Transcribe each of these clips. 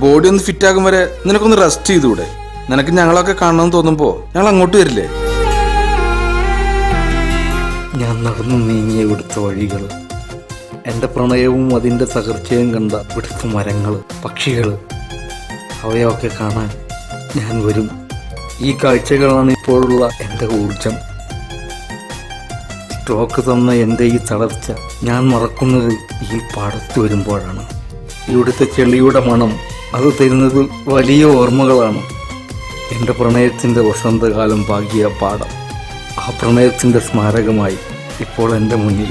Body ഒന്ന് fit ആകും വരെ നിനക്കൊന്ന് റെസ്റ്റ് ചെയ്തൂടെ നിനക്ക് ഞങ്ങളൊക്കെ കാണണമെന്ന് തോന്നുമ്പോ ഞങ്ങൾ അങ്ങോട്ട് വരില്ലേ? ഞാൻ നടന്നു നീങ്ങിയ ഇവിടുത്തെ വഴികൾ എന്റെ പ്രണയവും അതിന്റെ തകർച്ചയും കണ്ട ഇവിടുത്തെ മരങ്ങൾ പക്ഷികൾ അവയൊക്കെ കാണാൻ ഞാൻ വരും. ഈ കാഴ്ചകളാണ് ഇപ്പോഴുള്ള എന്റെ ഊർജം സ്ട്രോക്ക് തന്ന എന്റെ ഈ തളർച്ച ഞാൻ മറക്കുന്നത് ഈ പാടത്ത് വരുമ്പോഴാണ്. ഇവിടുത്തെ ചെളിയുടെ മണം അത് തരുന്നത് വലിയ ഓർമ്മകളാണ്. എന്റെ പ്രണയത്തിന്റെ വസന്തകാലം പാകിയ പാടം ആ പ്രണയത്തിന്റെ സ്മാരകമായി ഇപ്പോൾ എന്റെ മുന്നിൽ.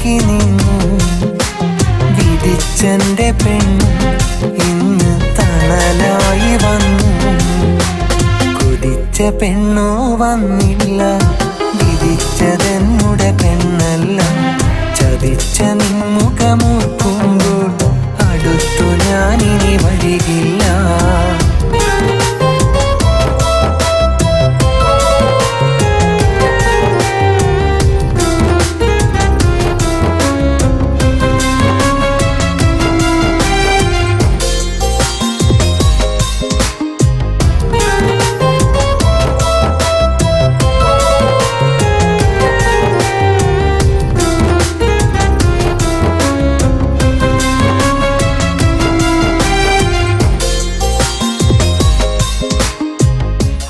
കുതിച്ചേകി നിന്നു വിധിച്ചെന്റെ പെണ്ണും ഇന്ന് തണലായി വന്നു. കുതിച്ച പെണ്ണോ വന്നില്ല.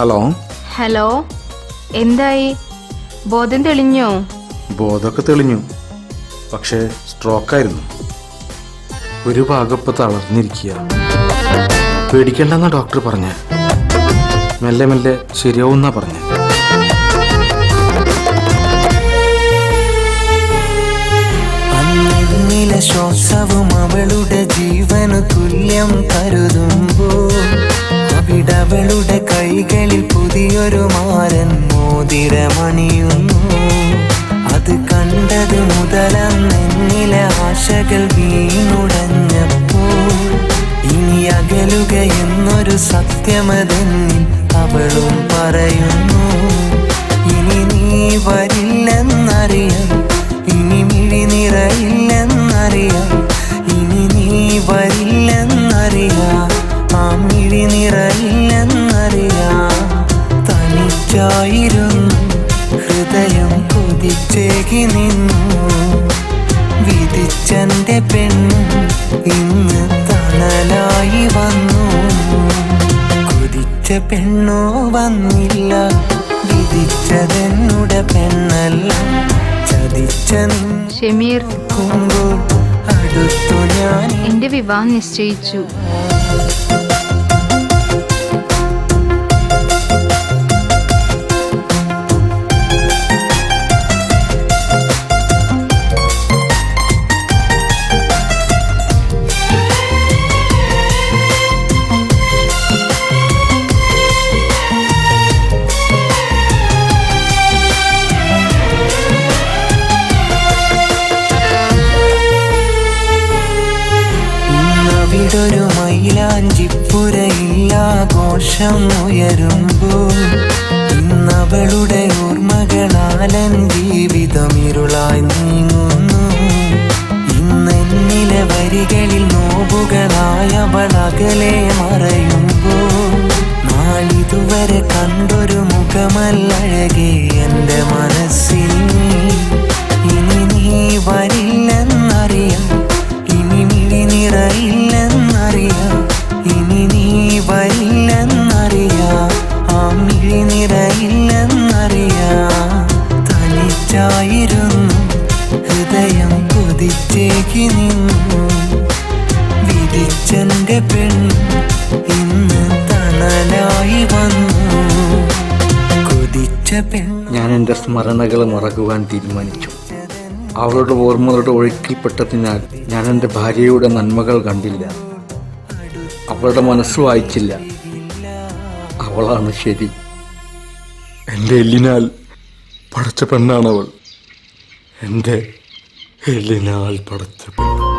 ഹലോ. ഹലോ. എന്തായി? ബോധം തെളിഞ്ഞോ? ബോധമൊക്കെ തെളിഞ്ഞു. പക്ഷേ സ്ട്രോക്കായിരുന്നു. ഒരു ഭാഗപ്പ് തളർന്നിരിക്കുക. പേടിക്കണ്ടെന്ന ഡോക്ടർ പറഞ്ഞ. മെല്ലെ മെല്ലെ ശരിയാവുന്നാ പറഞ്ഞ. ശ്വാസവും അവളുടെ ജീവനു തുല്യം കരുതുമ്പോൾ അവിടവളുടെ കൈകളിൽ പുതിയൊരു മാരൻ മോതിരമണിയുന്നു. അത് കണ്ടത് മുതലെന്നിലെ ആശകൾ വീണുടഞ്ഞപ്പോൾ ഇനി അകലുക എന്നൊരു സത്യമതെന്നിൽ അവളും പറയുന്നു. ഇനി നീ വരില്ലെന്നറിയാം ഇനി മിഴി നിറയില്ലെന്നറിയാം വിധിച്ചെന്റെ പെണ്ണും ഇന്ന് തണലായി വന്നു. കുതിച്ച പെണ്ണോ വന്നില്ല. വിധിച്ചതെന്നുടെ പെണ്ണല്ല. ചതിച്ച ഷമീർ. അടുത്തു ഞാൻ എന്റെ വിവാഹം നിശ്ചയിച്ചു. ഇന്നവിടൊരു മൈലാഞ്ചിപ്പുരയില്ലാഘോഷം ഉയരുമ്പോൾ ഇന്നവളുടെ ഓർമ്മകളാലൻ ജീവിതം ഇരുളായി നീങ്ങുന്നു. ഇന്നെന്നിലെ വരികളിൽ നോവുകളായ അകലെ മറയുമ്പോൾ നാളിതുവരെ കണ്ടൊരു മുഖമല്ലഴകെ തനിച്ചായിരുന്നു. വന്നു. ഞാൻ എന്റെ സ്മരണകൾ മറക്കുവാൻ തീരുമാനിച്ചു. അവളുടെ ഓർമ്മകളുടെ ഒഴുക്കിൽപ്പെട്ടതിനാൽ ഞാൻ എന്റെ ഭാര്യയുടെ നന്മകൾ കണ്ടില്ല. അവളുടെ മനസ്സ് വായിച്ചില്ല. അവളാണ് ശരി. എന്റെ എല്ലിനാൽ പടച്ച പെണ്ണാണവൾ. എന്റെ എല്ലിനാൽ പടച്ച പെണ്ണ്